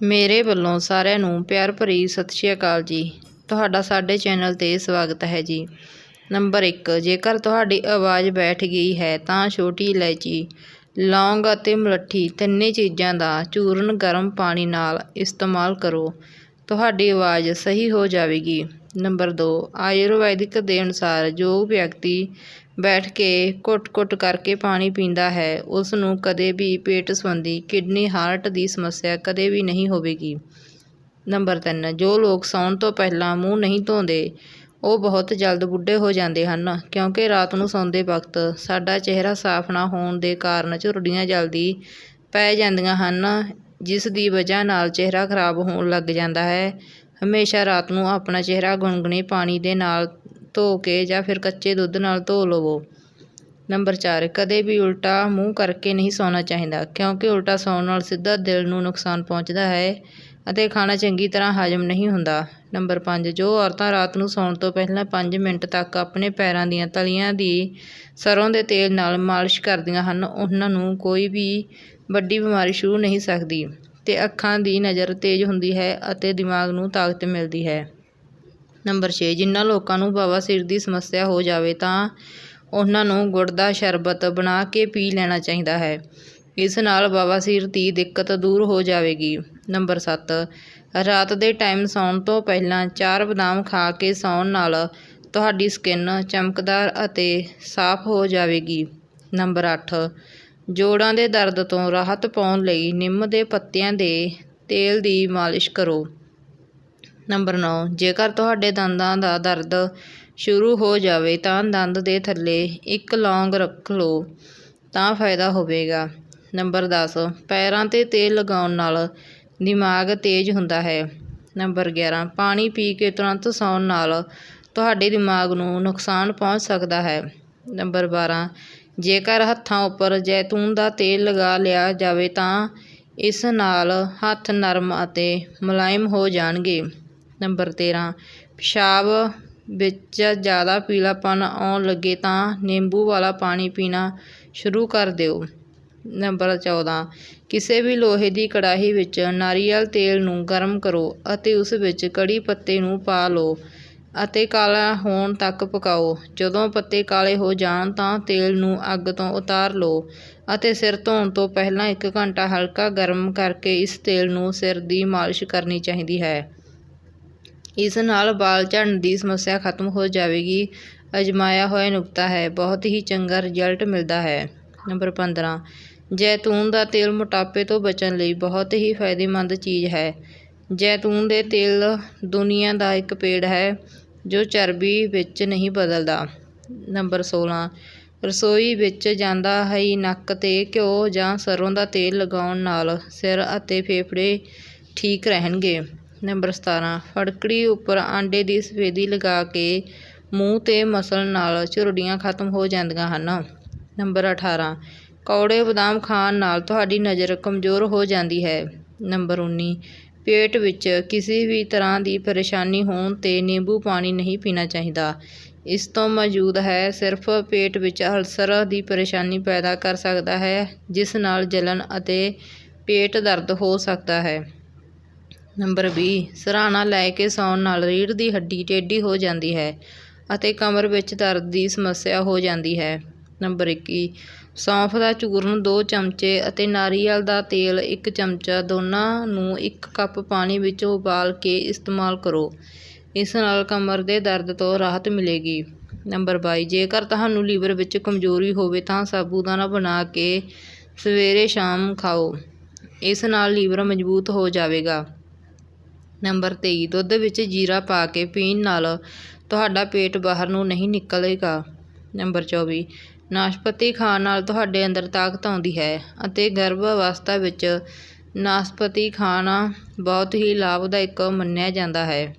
ਮੇਰੇ ਵੱਲੋਂ ਸਾਰਿਆਂ ਨੂੰ ਪਿਆਰ ਭਰੀ ਸਤਿ ਸ਼੍ਰੀ ਅਕਾਲ ਜੀ। ਤੁਹਾਡਾ ਸਾਡੇ ਚੈਨਲ 'ਤੇ ਸਵਾਗਤ ਹੈ ਜੀ। ਨੰਬਰ 1 ਜੇਕਰ ਤੁਹਾਡੀ ਆਵਾਜ਼ ਬੈਠ ਗਈ ਹੈ ਤਾਂ ਛੋਟੀ ਇਲਾਇਚੀ, ਲੌਂਗ ਅਤੇ ਮਲੱਠੀ ਤਿੰਨੇ ਚੀਜ਼ਾਂ ਦਾ ਚੂਰਨ ਗਰਮ ਪਾਣੀ ਨਾਲ ਇਸਤੇਮਾਲ ਕਰੋ। ਤੁਹਾਡੀ ਆਵਾਜ਼ ਸਹੀ ਹੋ ਜਾਵੇਗੀ। ਨੰਬਰ 2 ਆਯੁਰਵੈਦਿਕ ਦੇ ਅਨੁਸਾਰ ਜੋ ਵਿਅਕਤੀ ਬੈਠ ਕੇ ਘੁੱਟ-ਘੁੱਟ ਕਰਕੇ ਪਾਣੀ ਪੀਂਦਾ ਹੈ। ਉਸ ਨੂੰ ਕਦੇ ਵੀ ਪੇਟ ਸੰਬੰਧੀ ਕਿਡਨੀ, ਹਾਰਟ ਦੀ ਸਮੱਸਿਆ ਕਦੇ ਵੀ ਨਹੀਂ ਹੋਵੇਗੀ। ਨੰਬਰ 3 ਜੋ ਲੋਕ ਸੌਣ ਤੋਂ ਪਹਿਲਾਂ ਮੂੰਹ ਨਹੀਂ ਧੋਂਦੇ, ਉਹ ਬਹੁਤ ਜਲਦ ਬੁੱਢੇ ਹੋ ਜਾਂਦੇ ਹਨ, ਕਿਉਂਕਿ ਰਾਤ ਨੂੰ ਸੌਂਦੇ ਵਕਤ ਸਾਡਾ ਚਿਹਰਾ ਸਾਫ਼ ਨਾ ਹੋਣ ਦੇ ਕਾਰਨ ਝੁਰੜੀਆਂ ਜਲਦੀ ਪੈ ਜਾਂਦੀਆਂ ਹਨ, ਜਿਸ ਦੀ ਵਜ੍ਹਾ ਨਾਲ ਚਿਹਰਾ ਖਰਾਬ ਹੋਣ ਲੱਗ ਜਾਂਦਾ ਹੈ। ਹਮੇਸ਼ਾ ਰਾਤ ਨੂੰ ਆਪਣਾ ਚਿਹਰਾ ਗੁਨਗੁਨੇ ਪਾਣੀ ਦੇ ਨਾਲ ਧੋ ਕੇ ਜਾਂ ਫਿਰ ਕੱਚੇ ਦੁੱਧ ਨਾਲ ਧੋ ਲਵੋ। ਨੰਬਰ 4 ਕਦੇ ਵੀ ਉਲਟਾ ਮੂੰਹ ਕਰਕੇ ਨਹੀਂ ਸੌਣਾ ਚਾਹੀਦਾ, ਕਿਉਂਕਿ ਉਲਟਾ ਸੌਣ ਨਾਲ ਸਿੱਧਾ ਦਿਲ ਨੂੰ ਨੁਕਸਾਨ ਪਹੁੰਚਦਾ ਹੈ ਅਤੇ ਖਾਣਾ ਚੰਗੀ ਤਰ੍ਹਾਂ ਹਜਮ ਨਹੀਂ ਹੁੰਦਾ। ਨੰਬਰ 5 ਜੋ ਔਰਤਾਂ ਰਾਤ ਨੂੰ ਸੌਣ ਤੋਂ ਪਹਿਲਾਂ 5 ਮਿੰਟ ਤੱਕ ਆਪਣੇ ਪੈਰਾਂ ਦੀਆਂ ਤਲੀਆਂ ਦੀ ਸਰੋਂ ਦੇ ਤੇਲ ਨਾਲ ਮਾਲਿਸ਼ ਕਰਦੀਆਂ ਹਨ, ਉਹਨਾਂ ਨੂੰ ਕੋਈ ਵੀ ਵੱਡੀ ਬਿਮਾਰੀ ਛੂਹ ਨਹੀਂ ਸਕਦੀ ਤੇ ਅੱਖਾਂ ਦੀ ਨਜ਼ਰ ਤੇਜ਼ ਹੁੰਦੀ ਹੈ ਅਤੇ ਦਿਮਾਗ ਨੂੰ ਤਾਕਤ ਮਿਲਦੀ ਹੈ। ਨੰਬਰ 6 ਜਿਨ੍ਹਾਂ ਲੋਕਾਂ ਨੂੰ ਬਵਾਸੀਰ ਦੀ ਸਮੱਸਿਆ ਹੋ ਜਾਵੇ ਤਾਂ ਉਹਨਾਂ ਨੂੰ ਗੁੜ ਦਾ ਸ਼ਰਬਤ ਬਣਾ ਕੇ ਪੀ ਲੈਣਾ ਚਾਹੀਦਾ ਹੈ। ਇਸ ਨਾਲ ਬਵਾਸੀਰ ਦੀ ਦਿੱਕਤ ਦੂਰ ਹੋ ਜਾਵੇਗੀ। ਨੰਬਰ 7 ਰਾਤ ਦੇ ਟਾਈਮ ਸੌਣ ਤੋਂ ਪਹਿਲਾਂ ਚਾਰ ਬਦਾਮ ਖਾ ਕੇ ਸੌਣ ਨਾਲ ਤੁਹਾਡੀ ਸਕਿਨ ਚਮਕਦਾਰ ਅਤੇ ਸਾਫ਼ ਹੋ ਜਾਵੇਗੀ। ਨੰਬਰ 8 ਜੋੜਾਂ ਦੇ ਦਰਦ ਤੋਂ ਰਾਹਤ ਪਾਉਣ ਲਈ ਨਿੰਮ ਦੇ ਪੱਤਿਆਂ ਦੇ ਤੇਲ ਦੀ ਮਾਲਿਸ਼ ਕਰੋ। ਨੰਬਰ 9 ਜੇਕਰ ਤੁਹਾਡੇ ਦੰਦਾਂ ਦਾ ਦਰਦ ਸ਼ੁਰੂ ਹੋ ਜਾਵੇ ਤਾਂ ਦੰਦ ਦੇ ਥੱਲੇ ਇੱਕ ਲੌਂਗ ਰੱਖ ਲਓ, ਤਾਂ ਫਾਇਦਾ ਹੋਵੇਗਾ। ਨੰਬਰ 10 ਪੈਰਾਂ 'ਤੇ ਤੇਲ ਲਗਾਉਣ ਨਾਲ ਦਿਮਾਗ ਤੇਜ਼ ਹੁੰਦਾ ਹੈ। ਨੰਬਰ 11 ਪਾਣੀ ਪੀ ਕੇ ਤੁਰੰਤ ਸੌਣ ਨਾਲ ਤੁਹਾਡੇ ਦਿਮਾਗ ਨੂੰ ਨੁਕਸਾਨ ਪਹੁੰਚ ਸਕਦਾ ਹੈ। ਨੰਬਰ 12 ਜੇਕਰ ਹੱਥਾਂ ਉੱਪਰ ਜੈਤੂਨ ਦਾ ਤੇਲ ਲਗਾ ਲਿਆ ਜਾਵੇ ਤਾਂ ਇਸ ਨਾਲ ਹੱਥ ਨਰਮ ਅਤੇ ਮੁਲਾਇਮ ਹੋ ਜਾਣਗੇ। ਨੰਬਰ 13 ਪਿਸ਼ਾਬ ਵਿੱਚ ਜ਼ਿਆਦਾ ਪੀਲਾਪਨ ਆਉਣ ਲੱਗੇ ਤਾਂ ਨਿੰਬੂ ਵਾਲਾ ਪਾਣੀ ਪੀਣਾ ਸ਼ੁਰੂ ਕਰ ਦਿਓ। ਨੰਬਰ 14 ਕਿਸੇ ਵੀ ਲੋਹੇ ਦੀ ਕੜਾਹੀ ਵਿੱਚ ਨਾਰੀਅਲ ਤੇਲ ਨੂੰ ਗਰਮ ਕਰੋ ਅਤੇ ਉਸ ਵਿੱਚ ਕੜੀ ਪੱਤੇ ਨੂੰ ਪਾ ਲਓ ਅਤੇ ਕਾਲਾ ਹੋਣ ਤੱਕ ਪਕਾਓ। ਜਦੋਂ ਪੱਤੇ ਕਾਲੇ ਹੋ ਜਾਣ ਤਾਂ ਤੇਲ ਨੂੰ ਅੱਗ ਤੋਂ ਉਤਾਰ ਲਓ ਅਤੇ ਸਿਰ ਧੋਣ ਤੋਂ ਪਹਿਲਾਂ 1 ਘੰਟਾ ਹਲਕਾ ਗਰਮ ਕਰਕੇ ਇਸ ਤੇਲ ਨੂੰ ਸਿਰ ਦੀ ਮਾਲਿਸ਼ ਕਰਨੀ ਚਾਹੀਦੀ ਹੈ। ਇਸ ਨਾਲ ਵਾਲ ਝੜਨ ਦੀ ਸਮੱਸਿਆ ਖਤਮ ਹੋ ਜਾਵੇਗੀ। ਅਜਮਾਇਆ ਹੋਇਆ ਨੁਕਤਾ ਹੈ। ਬਹੁਤ ਹੀ ਚੰਗਾ ਰਿਜ਼ਲਟ ਮਿਲਦਾ ਹੈ। ਨੰਬਰ 15 ਜੈਤੂਨ ਦਾ ਤੇਲ ਮੋਟਾਪੇ ਤੋਂ ਬਚਣ ਲਈ ਬਹੁਤ ਹੀ ਫਾਇਦੇਮੰਦ ਚੀਜ਼ ਹੈ। ਜੈਤੂਨ ਦੇ ਤੇਲ ਦੁਨੀਆ ਦਾ ਇੱਕ ਪੇੜ ਹੈ, ਜੋ ਚਰਬੀ ਵਿੱਚ ਨਹੀਂ ਬਦਲਦਾ। ਨੰਬਰ 16 ਰਸੋਈ ਵਿੱਚ ਜਾਂਦਾ ਹੈ ਨੱਕ ਤੇ ਘਿਓ ਜਾਂ ਸਰੋਂ ਦਾ ਤੇਲ ਲਗਾਉਣ ਨਾਲ ਸਿਰ ਅਤੇ ਫੇਫੜੇ ਠੀਕ ਰਹਿਣਗੇ। ਨੰਬਰ 17 ਫੜਕੜੀ ਉੱਪਰ ਆਂਡੇ ਦੀ ਸਫੇਦੀ ਲਗਾ ਕੇ ਮੂੰਹ ਤੇ ਮਸਲ ਨਾਲ ਝੁਰੜੀਆਂ ਖਤਮ ਹੋ ਜਾਂਦੀਆਂ ਹਨ। ਨੰਬਰ 18 ਕੌੜੇ ਬਦਾਮ ਖਾਣ ਨਾਲ ਤੁਹਾਡੀ ਨਜ਼ਰ ਕਮਜ਼ੋਰ ਹੋ ਜਾਂਦੀ ਹੈ। ਨੰਬਰ 19 ਪੇਟ ਵਿੱਚ ਕਿਸੇ ਵੀ ਤਰ੍ਹਾਂ ਦੀ ਪਰੇਸ਼ਾਨੀ ਹੋਣ ਤੇ ਨਿੰਬੂ ਪਾਣੀ ਨਹੀਂ ਪੀਣਾ ਚਾਹੀਦਾ। ਇਸ ਤੋਂ ਮੌਜੂਦ ਹੈ ਸਿਰਫ ਪੇਟ ਵਿੱਚ ਅਲਸਰ ਦੀ ਪਰੇਸ਼ਾਨੀ ਪੈਦਾ ਕਰ ਸਕਦਾ ਹੈ, ਜਿਸ ਨਾਲ ਜਲਨ ਅਤੇ ਪੇਟ ਦਰਦ ਹੋ ਸਕਦਾ ਹੈ। ਨੰਬਰ 20 ਸਰਾਣਾ ਲੈ ਕੇ ਸੌਣ ਨਾਲ ਰੀੜ੍ਹ ਦੀ ਹੱਡੀ ਟੇਢੀ ਹੋ ਜਾਂਦੀ ਹੈ ਅਤੇ ਕਮਰ ਵਿੱਚ ਦਰਦ ਦੀ ਸਮੱਸਿਆ ਹੋ ਜਾਂਦੀ ਹੈ। ਨੰਬਰ 21 ਸੌਂਫ ਦਾ ਚੂਰਨ 2 ਚਮਚੇ ਅਤੇ ਨਾਰੀਅਲ ਦਾ ਤੇਲ 1 ਚਮਚਾ, ਦੋਨਾਂ ਨੂੰ 1 ਕੱਪ ਪਾਣੀ ਵਿੱਚ ਉਬਾਲ ਕੇ ਇਸਤੇਮਾਲ ਕਰੋ। ਇਸ ਨਾਲ ਕਮਰ ਦੇ ਦਰਦ ਤੋਂ ਰਾਹਤ ਮਿਲੇਗੀ। ਨੰਬਰ 22 ਜੇਕਰ ਤੁਹਾਨੂੰ ਲੀਵਰ ਵਿੱਚ ਕਮਜ਼ੋਰੀ ਹੋਵੇ ਤਾਂ ਸਾਬੂਦਾਨਾ ਬਣਾ ਕੇ ਸਵੇਰੇ ਸ਼ਾਮ ਖਾਓ। ਇਸ ਨਾਲ ਲੀਵਰ ਮਜ਼ਬੂਤ ਹੋ ਜਾਵੇਗਾ। ਨੰਬਰ 23 ਦੁੱਧ ਵਿੱਚ ਜੀਰਾ ਪਾ ਕੇ ਪੀਣ ਨਾਲ ਤੁਹਾਡਾ ਪੇਟ ਬਾਹਰ ਨੂੰ ਨਹੀਂ ਨਿਕਲੇਗਾ। ਨੰਬਰ 24 ਨਾਸ਼ਪਤੀ ਖਾਣ ਨਾਲ ਤੁਹਾਡੇ ਅੰਦਰ ਤਾਕਤ ਆਉਂਦੀ ਹੈ ਅਤੇ ਗਰਭ ਅਵਸਥਾ ਵਿੱਚ ਨਾਸ਼ਪਤੀ ਖਾਣਾ ਬਹੁਤ ਹੀ ਲਾਭਦਾਇਕ ਮੰਨਿਆ ਜਾਂਦਾ ਹੈ।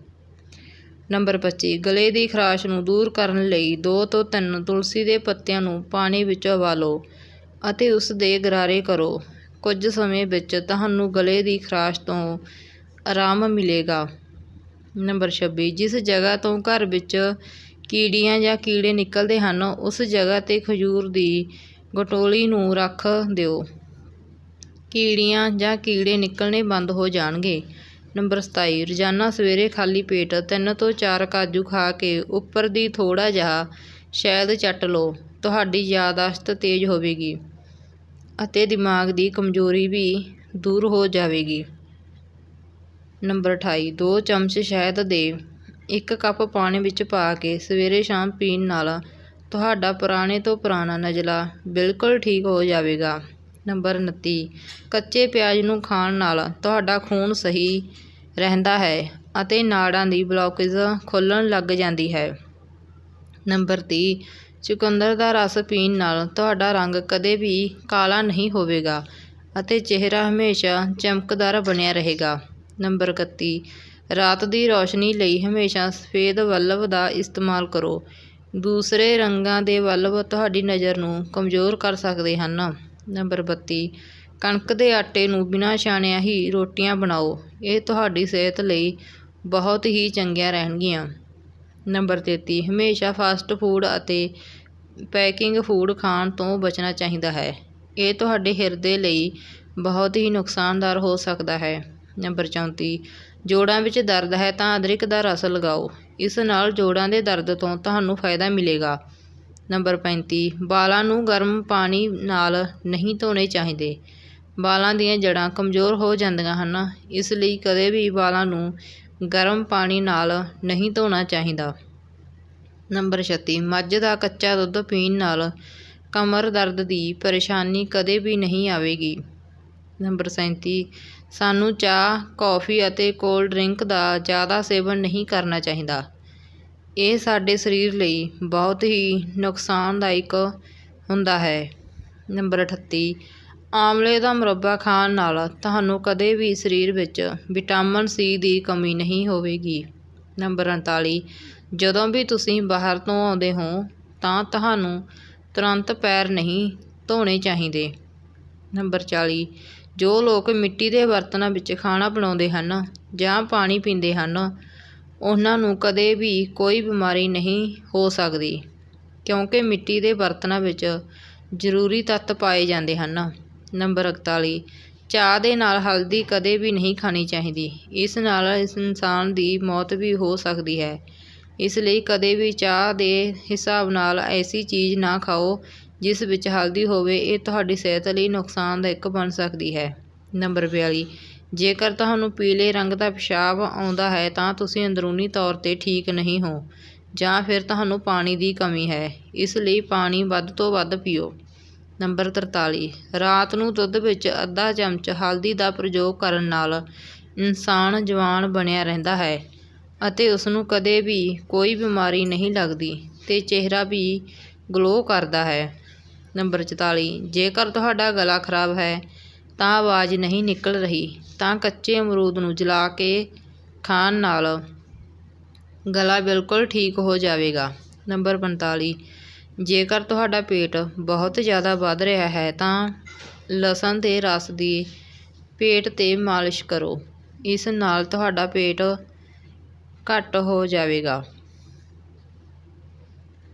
ਨੰਬਰ 25 ਗਲੇ ਦੀ ਖਰਾਸ਼ ਨੂੰ ਦੂਰ ਕਰਨ ਲਈ 2 ਤੋਂ 3 ਤੁਲਸੀ ਦੇ ਪੱਤਿਆਂ ਨੂੰ ਪਾਣੀ ਵਿੱਚ ਉਬਾਲੋ ਅਤੇ ਉਸ ਦੇ ਗਰਾਰੇ ਕਰੋ। ਕੁਝ ਸਮੇਂ ਵਿੱਚ ਤੁਹਾਨੂੰ ਗਲੇ ਦੀ ਖਰਾਸ਼ ਤੋਂ ਆਰਾਮ ਮਿਲੇਗਾ। ਨੰਬਰ 26 ਜਿਸ ਜਗ੍ਹਾ ਤੋਂ ਘਰ ਵਿੱਚ ਕੀੜੀਆਂ ਜਾਂ ਕੀੜੇ ਨਿਕਲਦੇ ਹਨ, ਉਸ ਜਗ੍ਹਾ 'ਤੇ ਖਜੂਰ ਦੀ ਗਟੋਲੀ ਨੂੰ ਰੱਖ ਦਿਓ। ਕੀੜੀਆਂ ਜਾਂ ਕੀੜੇ ਨਿਕਲਣੇ ਬੰਦ ਹੋ ਜਾਣਗੇ। ਨੰਬਰ 27 ਰੋਜ਼ਾਨਾ ਸਵੇਰੇ ਖਾਲੀ ਪੇਟ 3 ਤੋਂ 4 ਕਾਜੂ ਖਾ ਕੇ ਉੱਪਰ ਦੀ ਥੋੜਾ ਜਿਹਾ ਸ਼ਾਇਦ ਚੱਟ ਲਓ। ਤੁਹਾਡੀ ਯਾਦਾਸ਼ਤ ਤੇਜ਼ ਹੋਵੇਗੀ ਅਤੇ ਦਿਮਾਗ ਦੀ ਕਮਜ਼ੋਰੀ ਵੀ ਦੂਰ ਹੋ ਜਾਵੇਗੀ। ਨੰਬਰ 28 2 ਚਮਚ ਸ਼ਹਿਦ ਦੇ ਇੱਕ ਕੱਪ ਪਾਣੀ ਵਿੱਚ ਪਾ ਕੇ ਸਵੇਰੇ ਸ਼ਾਮ ਪੀਣ ਨਾਲ ਤੁਹਾਡਾ ਪੁਰਾਣੇ ਤੋਂ ਪੁਰਾਣਾ ਨਜ਼ਲਾ ਬਿਲਕੁਲ ਠੀਕ ਹੋ ਜਾਵੇਗਾ। ਨੰਬਰ 29 ਕੱਚੇ ਪਿਆਜ਼ ਨੂੰ ਖਾਣ ਨਾਲ ਤੁਹਾਡਾ ਖੂਨ ਸਹੀ ਰਹਿੰਦਾ ਹੈ ਅਤੇ ਨਾੜਾਂ ਦੀ ਬਲੌਕੇਜ ਖੁੱਲ੍ਹਣ ਲੱਗ ਜਾਂਦੀ ਹੈ। ਨੰਬਰ 30 ਚੁਕੰਦਰ ਦਾ ਰਸ ਪੀਣ ਨਾਲ ਤੁਹਾਡਾ ਰੰਗ ਕਦੇ ਵੀ ਕਾਲਾ ਨਹੀਂ ਹੋਵੇਗਾ ਅਤੇ ਚਿਹਰਾ ਹਮੇਸ਼ਾ ਚਮਕਦਾਰ ਬਣਿਆ ਰਹੇਗਾ। ਨੰਬਰ 31 ਰਾਤ ਦੀ ਰੌਸ਼ਨੀ ਲਈ ਹਮੇਸ਼ਾ ਸਫੇਦ ਬਲਬ ਦਾ ਇਸਤੇਮਾਲ ਕਰੋ। ਦੂਸਰੇ ਰੰਗਾਂ ਦੇ ਬਲਬ ਤੁਹਾਡੀ ਨਜ਼ਰ ਨੂੰ ਕਮਜ਼ੋਰ ਕਰ ਸਕਦੇ ਹਨ। ਨੰਬਰ 32 ਕਣਕ ਦੇ ਆਟੇ ਨੂੰ ਬਿਨਾਂ ਛਾਣਿਆ ਹੀ ਰੋਟੀਆਂ ਬਣਾਓ। ਇਹ ਤੁਹਾਡੀ ਸਿਹਤ ਲਈ ਬਹੁਤ ਹੀ ਚੰਗੀਆਂ ਰਹਿਣਗੀਆਂ। ਨੰਬਰ 33 ਹਮੇਸ਼ਾ ਫਾਸਟ ਫੂਡ ਅਤੇ ਪੈਕਿੰਗ ਫੂਡ ਖਾਣ ਤੋਂ ਬਚਣਾ ਚਾਹੀਦਾ ਹੈ। ਇਹ ਤੁਹਾਡੇ ਹਿਰਦੇ ਲਈ ਬਹੁਤ ਹੀ ਨੁਕਸਾਨਦਾਰ ਹੋ ਸਕਦਾ ਹੈ। ਨੰਬਰ 34 ਜੋੜਾਂ ਵਿੱਚ ਦਰਦ ਹੈ ਤਾਂ ਅਦਰਕ ਦਾ ਰਸ ਲਗਾਓ। ਇਸ ਨਾਲ ਜੋੜਾਂ ਦੇ ਦਰਦ ਤੋਂ ਤੁਹਾਨੂੰ ਫਾਇਦਾ ਮਿਲੇਗਾ। ਨੰਬਰ 35 ਵਾਲਾਂ ਨੂੰ ਗਰਮ ਪਾਣੀ ਨਾਲ ਨਹੀਂ ਧੋਣੇ ਚਾਹੀਦੇ। ਵਾਲਾਂ ਦੀਆਂ ਜੜ੍ਹਾਂ ਕਮਜ਼ੋਰ ਹੋ ਜਾਂਦੀਆਂ ਹਨ, ਇਸ ਲਈ ਕਦੇ ਵੀ ਵਾਲਾਂ ਨੂੰ ਗਰਮ ਪਾਣੀ ਨਾਲ ਨਹੀਂ ਧੋਣਾ ਚਾਹੀਦਾ। ਨੰਬਰ 36 ਮੱਝ ਦਾ ਕੱਚਾ ਦੁੱਧ ਪੀਣ ਨਾਲ ਕਮਰ ਦਰਦ ਦੀ ਪਰੇਸ਼ਾਨੀ ਕਦੇ ਵੀ ਨਹੀਂ ਆਵੇਗੀ। ਨੰਬਰ 37 ਸਾਨੂੰ ਚਾਹ, ਕੌਫੀ ਅਤੇ ਕੋਲਡ ਡਰਿੰਕ ਦਾ ਜ਼ਿਆਦਾ ਸੇਵਨ ਨਹੀਂ ਕਰਨਾ ਚਾਹੀਦਾ। ਇਹ ਸਾਡੇ ਸਰੀਰ ਲਈ ਬਹੁਤ ਹੀ ਨੁਕਸਾਨਦਾਇਕ ਹੁੰਦਾ ਹੈ। ਨੰਬਰ 38 ਆਮਲੇ ਦਾ ਮੁਰੱਬਾ ਖਾਣ ਨਾਲ ਤੁਹਾਨੂੰ ਕਦੇ ਵੀ ਸਰੀਰ ਵਿੱਚ ਵਿਟਾਮਿਨ ਸੀ ਦੀ ਕਮੀ ਨਹੀਂ ਹੋਵੇਗੀ। ਨੰਬਰ 39 ਜਦੋਂ ਵੀ ਤੁਸੀਂ ਬਾਹਰ ਤੋਂ ਆਉਂਦੇ ਹੋ, ਤਾਂ ਤੁਹਾਨੂੰ ਤੁਰੰਤ ਪੈਰ ਨਹੀਂ ਧੋਣੇ ਚਾਹੀਦੇ। ਨੰਬਰ 40 ਜੋ ਲੋਕ ਮਿੱਟੀ ਦੇ ਬਰਤਨਾਂ ਵਿੱਚ ਖਾਣਾ ਬਣਾਉਂਦੇ ਹਨ ਜਾਂ ਪਾਣੀ ਪੀਂਦੇ ਹਨ, ਉਹਨਾਂ ਨੂੰ ਕਦੇ ਵੀ ਕੋਈ ਬਿਮਾਰੀ ਨਹੀਂ ਹੋ ਸਕਦੀ, ਕਿਉਂਕਿ ਮਿੱਟੀ ਦੇ ਬਰਤਨਾਂ ਵਿੱਚ ਜ਼ਰੂਰੀ ਤੱਤ ਪਾਏ ਜਾਂਦੇ ਹਨ। ਨੰਬਰ 41 ਚਾਹ ਦੇ ਨਾਲ ਹਲਦੀ ਕਦੇ ਵੀ ਨਹੀਂ ਖਾਣੀ ਚਾਹੀਦੀ। ਇਸ ਨਾਲ ਇਸ ਇਨਸਾਨ ਦੀ ਮੌਤ ਵੀ ਹੋ ਸਕਦੀ ਹੈ। ਇਸ ਲਈ ਕਦੇ ਵੀ ਚਾਹ ਦੇ ਹਿਸਾਬ ਨਾਲ ਐਸੀ ਚੀਜ਼ ਨਾ ਖਾਓ ਜਿਸ ਵਿੱਚ ਹਲਦੀ ਹੋਵੇ, ਇਹ ਤੁਹਾਡੀ ਸਿਹਤ ਲਈ ਨੁਕਸਾਨਦਾਇਕ ਬਣ ਸਕਦੀ ਹੈ। ਨੰਬਰ 42 ਜੇਕਰ ਤੁਹਾਨੂੰ ਪੀਲੇ ਰੰਗ ਦਾ ਪਿਸ਼ਾਬ ਆਉਂਦਾ ਹੈ, ਤਾਂ ਤੁਸੀਂ ਅੰਦਰੂਨੀ ਤੌਰ 'ਤੇ ਠੀਕ ਨਹੀਂ ਹੋ, ਜਾਂ ਫਿਰ ਤੁਹਾਨੂੰ ਪਾਣੀ ਦੀ ਕਮੀ ਹੈ। ਇਸ ਲਈ ਪਾਣੀ ਵੱਧ ਤੋਂ ਵੱਧ ਪੀਓ। ਨੰਬਰ 43 ਰਾਤ ਨੂੰ ਦੁੱਧ ਵਿੱਚ ਅੱਧਾ ਚਮਚ ਹਲਦੀ ਦਾ ਪ੍ਰਯੋਗ ਕਰਨ ਨਾਲ ਇਨਸਾਨ ਜਵਾਨ ਬਣਿਆ ਰਹਿੰਦਾ ਹੈ ਅਤੇ ਉਸ ਨੂੰ ਕਦੇ ਵੀ ਕੋਈ ਬਿਮਾਰੀ ਨਹੀਂ ਲੱਗਦੀ ਤੇ ਚਿਹਰਾ ਵੀ ਗਲੋ ਕਰਦਾ ਹੈ। ਨੰਬਰ 44 ਜੇਕਰ ਤੁਹਾਡਾ ਗਲਾ ਖਰਾਬ ਹੈ, ਤਾਂ ਆਵਾਜ਼ ਨਹੀਂ ਨਿਕਲ ਰਹੀ, ਤਾਂ ਕੱਚੇ ਅਮਰੂਦ ਨੂੰ ਜਲਾ ਕੇ ਖਾਣ ਨਾਲ ਗਲਾ ਬਿਲਕੁਲ ਠੀਕ ਹੋ ਜਾਵੇਗਾ। ਨੰਬਰ 45 ਜੇਕਰ ਤੁਹਾਡਾ ਪੇਟ ਬਹੁਤ ਜ਼ਿਆਦਾ ਵੱਧ ਰਿਹਾ ਹੈ, ਤਾਂ ਲਸਣ ਦੇ ਰਸ ਦੀ ਪੇਟ 'ਤੇ ਮਾਲਿਸ਼ ਕਰੋ। ਇਸ ਨਾਲ ਤੁਹਾਡਾ ਪੇਟ ਘੱਟ ਹੋ ਜਾਵੇਗਾ।